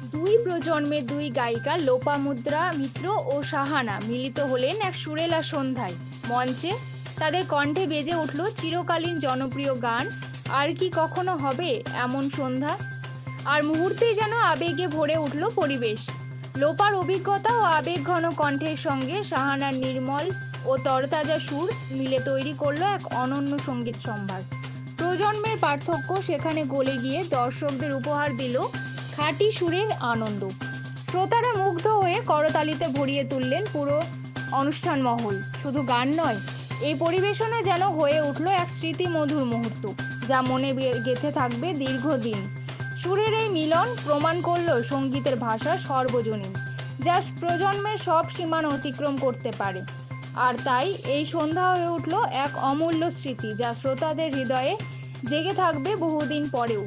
দুই প্রজন্মের দুই গায়িকা লোপামুদ্রা মিত্র ও সাহানা মিলিত হলেন এক সুরেলা সন্ধ্যায় মঞ্চে। তাদের কণ্ঠে বেজে উঠল চিরকালীন জনপ্রিয় গান, আর কি কখনো হবে এমন সন্ধ্যা? আর মুহূর্তেই যেন আবেগে ভরে উঠল পরিবেশ। লোপার অভিজ্ঞতা ও আবেগ ঘন কণ্ঠের সঙ্গে সাহানার নির্মল ও তরতাজা সুর মিলে তৈরি করল এক অনন্য সংগীত সম্ভার। প্রজন্মের পার্থক্য সেখানে গলে গিয়ে দর্শকদের উপহার দিল খাঁটি সুরের আনন্দ। শ্রোতারা মুগ্ধ হয়ে করতালিতে ভরিয়ে তুললেন পুরো অনুষ্ঠান মহল শুধু গান নয়, এই পরিবেশনা যেন হয়ে উঠল এক স্মৃতি মধুর মুহূর্ত, যা মনে গেঁথে থাকবে দীর্ঘদিন। সুরের এই মিলন প্রমাণ করল সঙ্গীতের ভাষা সর্বজনীন, যা প্রজন্মের সব সীমানা অতিক্রম করতে পারে। আর তাই এই সন্ধ্যা হয়ে উঠল এক অমূল্য স্মৃতি, যা শ্রোতাদের হৃদয়ে জেগে থাকবে বহুদিন পরেও।